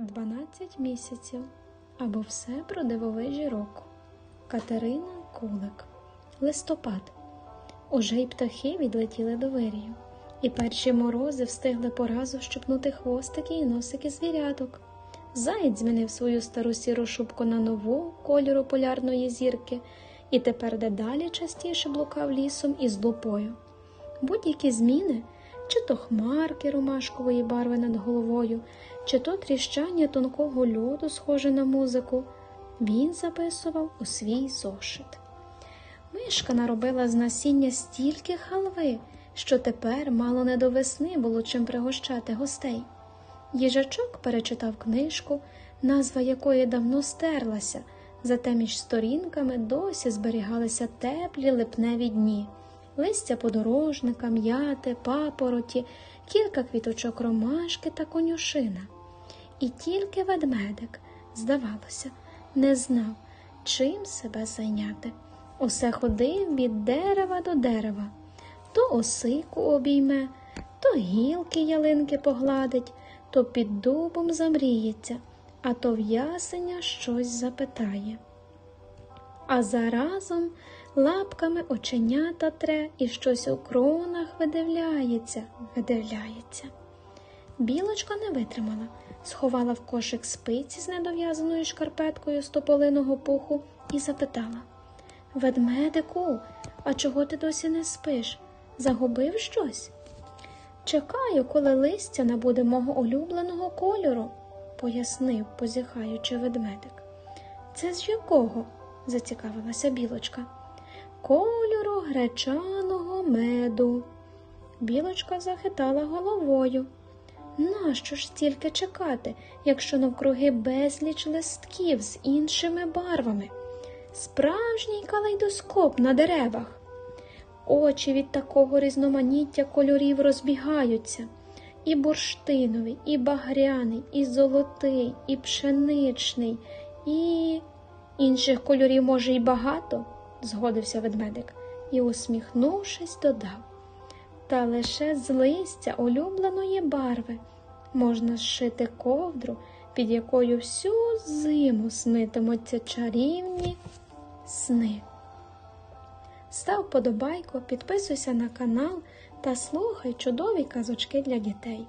12 місяців або все про дивовижі року. Катерина Кулик. Листопад. Уже й птахи відлетіли до вирію, і перші морози встигли поразу щепнути хвостики і носики звіряток. Заєць змінив свою стару сіру шубку на нову кольору полярної зірки і тепер дедалі частіше блукав лісом із лупою. Будь-які зміни, чи то хмарки ромашкової барви над головою, чи то тріщання тонкого льоду, схоже на музику, він записував у свій зошит. Мишка наробила з насіння стільки халви, що тепер мало не до весни було чим пригощати гостей. Їжачок перечитав книжку, назва якої давно стерлася, зате між сторінками досі зберігалися теплі липневі дні, листя подорожника, м'яти, папороті, кілька квіточок ромашки та конюшина. І тільки ведмедик, здавалося, не знав, чим себе зайняти. Усе ходив від дерева до дерева, то осику обійме, то гілки ялинки погладить, то під дубом замріється, а то в ясеня щось запитає. А заразом лапками оченята тре і щось у кронах видивляється, видивляється. Білочка не витримала, сховала в кошик спиці з недов'язаною шкарпеткою з тополиного пуху і запитала Ведмедику, а чого ти досі не спиш? Загубив щось? Чекаю, коли листя набуде мого улюбленого кольору, пояснив, позіхаючи ведмедик. Це з якого? зацікавилася білочка. Кольору гречаного меду. Білочка захитала головою. Нащо ж стільки чекати, якщо навкруги безліч листків з іншими барвами? Справжній калейдоскоп на деревах. Очі від такого різноманіття кольорів розбігаються. І бурштиновий, і багряний, і золотий, і пшеничний, і інших кольорів, може, і багато, згодився ведмедик і, усміхнувшись, додав. Та лише з листя улюбленої барви можна зшити ковдру, під якою всю зиму снитимуться чарівні сни. Став подобайку, підписуйся на канал та слухай чудові казочки для дітей.